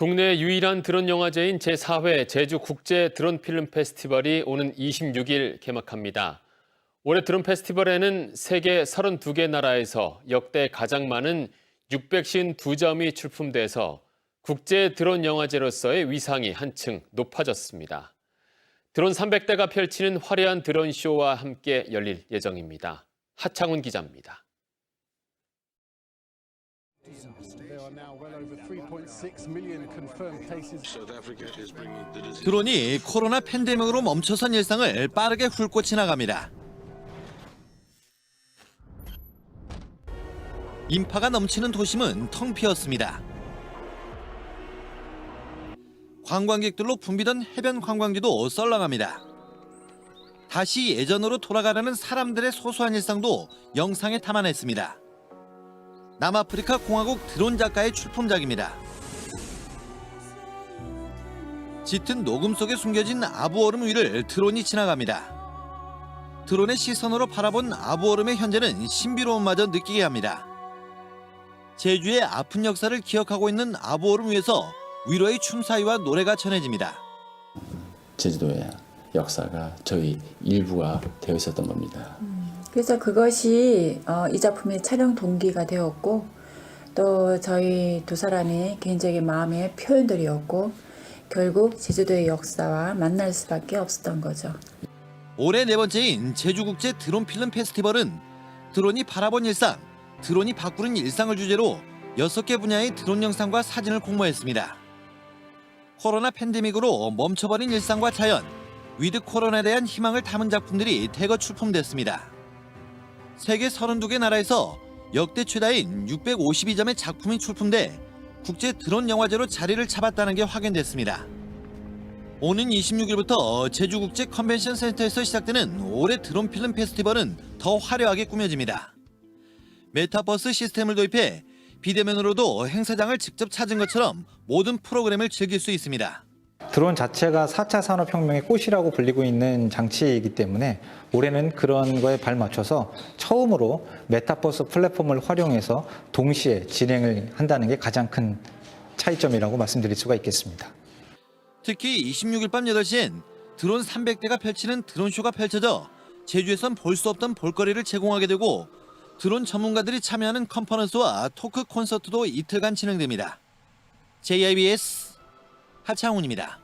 국내 유일한 드론 영화제인 제4회 제주 국제 드론 필름 페스티벌이 오는 26일 개막합니다. 올해 드론 페스티벌에는 세계 32개 나라에서 역대 가장 많은 652점이 출품돼서 국제 드론 영화제로서의 위상이 한층 높아졌습니다. 드론 300대가 펼치는 화려한 드론 쇼와 함께 열릴 예정입니다. 하창훈 기자입니다. 드론이 코로나 팬데믹으로 멈춰선 일상을 빠르게 훑고 지나갑니다. 인파가 넘치는 도심은 텅 비었습니다. 관광객들로 붐비던 해변 관광지도 썰렁합니다. 다시 예전으로 돌아가려는 사람들의 소소한 일상도 영상에 담아냈습니다. 남아프리카 공화국 드론 작가의 출품작입니다. 짙은 녹음 속에 숨겨진 아부 얼음 위를 드론이 지나갑니다. 드론의 시선으로 바라본 아부 얼음의 현재는 신비로움마저 느끼게 합니다. 제주의 아픈 역사를 기억하고 있는 아부 얼음 위에서 위로의 춤사위와 노래가 전해집니다. 제주도의 역사가 저희 일부가 되어 있었던 겁니다. 그래서 그것이 어, 이 작품의 촬영 동기가 되었고 또 저희 두 사람의 개인적인 마음의 표현들이었고 결국 제주도의 역사와 만날 수밖에 없었던 거죠. 올해 네 번째인 제주국제 드론 필름 페스티벌은 드론이 바라본 일상, 드론이 바꾸는 일상을 주제로 6개 분야의 드론 영상과 사진을 공모했습니다. 코로나 팬데믹으로 멈춰버린 일상과 자연, 위드 코로나에 대한 희망을 담은 작품들이 대거 출품됐습니다. 세계 32개 나라에서 역대 최다인 652점의 작품이 출품돼 국제 드론 영화제로 자리를 잡았다는 게 확인됐습니다. 오는 26일부터 제주국제 컨벤션 센터에서 시작되는 올해 드론 필름 페스티벌은 더 화려하게 꾸며집니다. 메타버스 시스템을 도입해 비대면으로도 행사장을 직접 찾은 것처럼 모든 프로그램을 즐길 수 있습니다. 드론 자체가 4차 산업혁명의 꽃이라고 불리고 있는 장치이기 때문에 올해는 그런 거에 발맞춰서 처음으로 메타버스 플랫폼을 활용해서 동시에 진행을 한다는 게 가장 큰 차이점이라고 말씀드릴 수가 있겠습니다. 특히 26일 밤 8시엔 드론 300대가 펼치는 드론쇼가 펼쳐져 제주에선 볼 수 없던 볼거리를 제공하게 되고 드론 전문가들이 참여하는 컨퍼런스와 토크 콘서트도 이틀간 진행됩니다. JIBS 하창훈입니다.